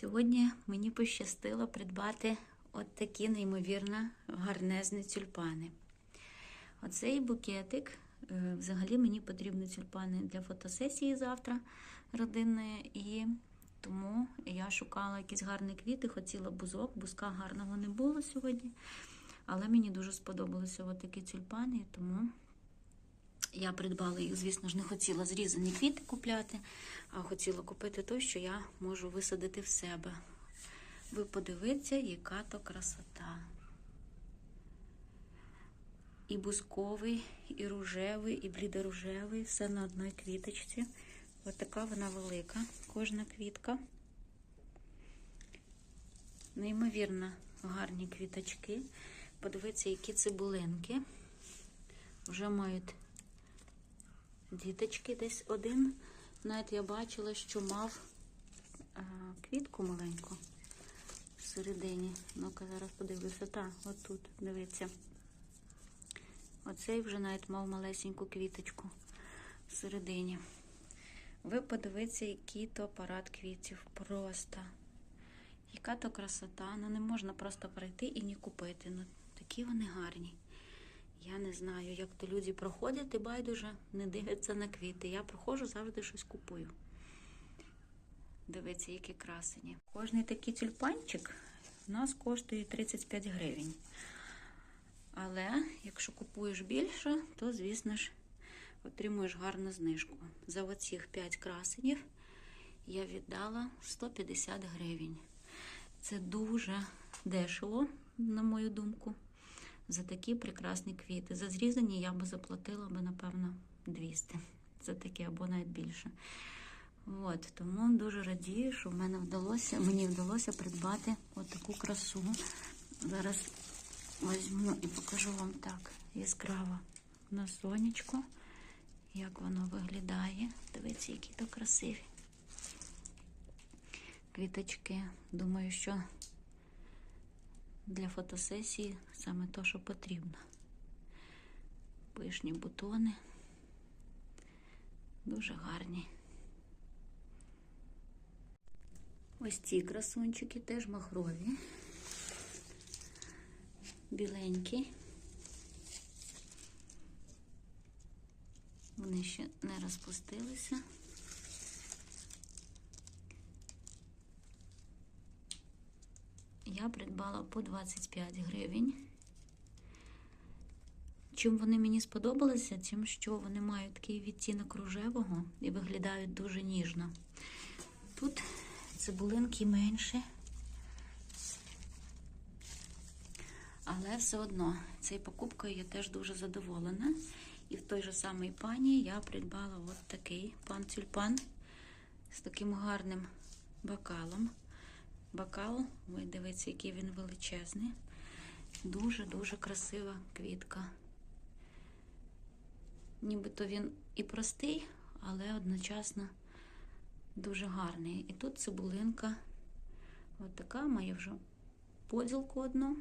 Сьогодні мені пощастило придбати от такі неймовірно гарнезні тюльпани. Оцей букетик. е, Взагалі мені потрібні тюльпани для фотосесії завтра родинної. І тому я шукала якісь гарні квіти, хотіла бузок, бузка гарного не було сьогодні. Але мені дуже сподобалися такі тюльпани, тому я придбала їх, звісно ж, не хотіла зрізані квіти купляти, а хотіла купити той, що я можу висадити в себе. Ви подивіться, яка то красота. І бузковий, і рожевий, і блідорожевий, все на одній квіточці. Ось така вона велика, кожна квітка. Неймовірно гарні квіточки. Подивіться, які цибулинки. Вже мають діточки десь один. Навіть я бачила, що мав а, квітку маленьку всередині. Ну-ка, зараз подивлюся. Та, отут, дивіться. Оцей вже навіть мав малесеньку квіточку всередині. Ви подивіться, який то апарат квітів. Просто. Яка то красота. Ну не можна просто пройти і не купити. Ну, такі вони гарні. Я не знаю, як то люди проходять і байдуже не дивляться на квіти. Я проходжу, завжди щось купую. Дивіться, які красені. Кожний такий тюльпанчик у нас коштує 35 гривень. Але якщо купуєш більше, то, звісно ж, отримуєш гарну знижку. За оцих 5 красенів я віддала 150 гривень. Це дуже дешево, на мою думку за такі прекрасні квіти. За зрізані я би заплатила би, напевно, 200 за такі або навіть більше. От, тому дуже радію, що в мене вдалося, мені вдалося придбати отаку красу. Зараз візьму і покажу вам так яскраво на сонечку, як воно виглядає. Дивіться, які то красиві квіточки. Думаю, що для фотосесії саме то, що потрібно. Пишні бутони. Дуже гарні. Ось ці красунчики теж махрові. Біленькі. Вони ще не розпустилися. Я придбала по 25 гривень. Чим вони мені сподобалися? Тим, що вони мають такий відтінок рожевого і виглядають дуже ніжно. Тут цибулинки менше. Але все одно цією покупкою я теж дуже задоволена. І в той же самій пані я придбала от такий пан тюльпан з таким гарним бокалом. Бокал, ви дивіться, який він величезний. Дуже-дуже красива квітка. Нібито він і простий, але одночасно дуже гарний. І тут цибулинка. От така має вже поділку одну.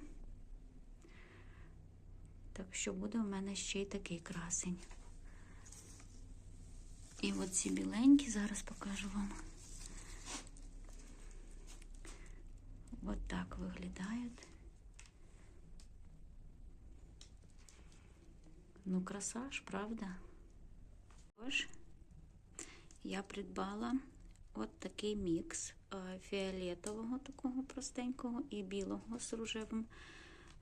Так що буде у мене ще й такий красень. І оці біленькі зараз покажу вам. От так виглядають. Ну, краса ж, правда? Тож, я придбала от такий мікс е, фіолетового, такого простенького, і білого з рожевим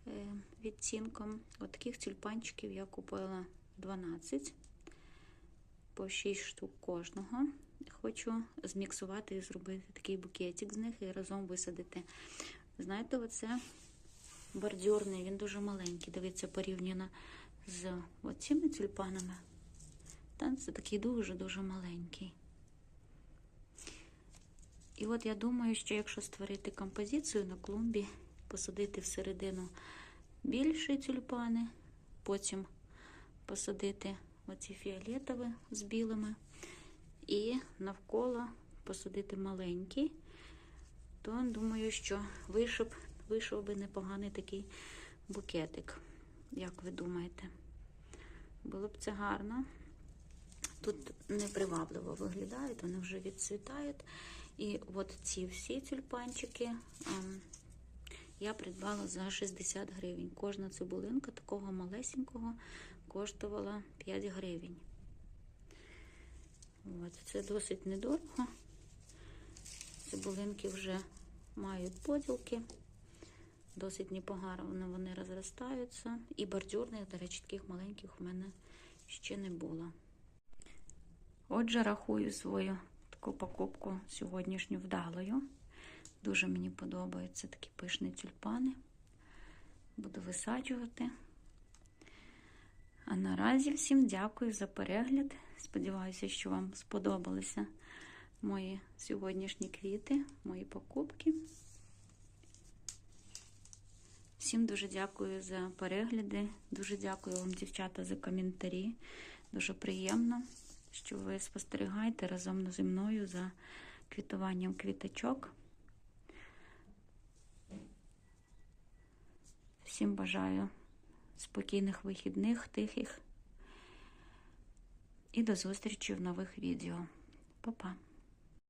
е, відтінком. От таких тюльпанчиків я купила 12 по 6 штук кожного. Хочу зміксувати і зробити такий букетик з них і разом висадити. Знаєте, оце бордюрний, він дуже маленький. Дивіться, порівняно з оцими тюльпанами. Та це такий дуже-дуже маленький. І от я думаю, що якщо створити композицію на клумбі, посадити всередину більші тюльпани, потім посадити оці фіолетові з білими, і навколо посадити маленький, то думаю, що вийшов, вийшов би непоганий такий букетик. Як ви думаєте? Було б це гарно. Тут непривабливо виглядають, вони вже відцвітають. І от ці всі тюльпанчики ем, я придбала за 60 гривень. Кожна цибулинка такого малесенького коштувала 5 гривень. От, це досить недорого. Цибулинки вже мають поділки. Досить непогано вони, розростаються. І бордюрних, до речі, таких маленьких у мене ще не було. Отже, рахую свою таку покупку сьогоднішню вдалою. Дуже мені подобаються такі пишні тюльпани. Буду висаджувати. А наразі всім дякую за перегляд. Сподіваюся, що вам сподобалися мої сьогоднішні квіти, мої покупки. Всім дуже дякую за перегляди. Дуже дякую вам, дівчата, за коментарі. Дуже приємно, що ви спостерігаєте разом зі мною за квітуванням квіточок. Всім бажаю спокійних вихідних, тихих. І до зустрічі в нових відео. Па-па!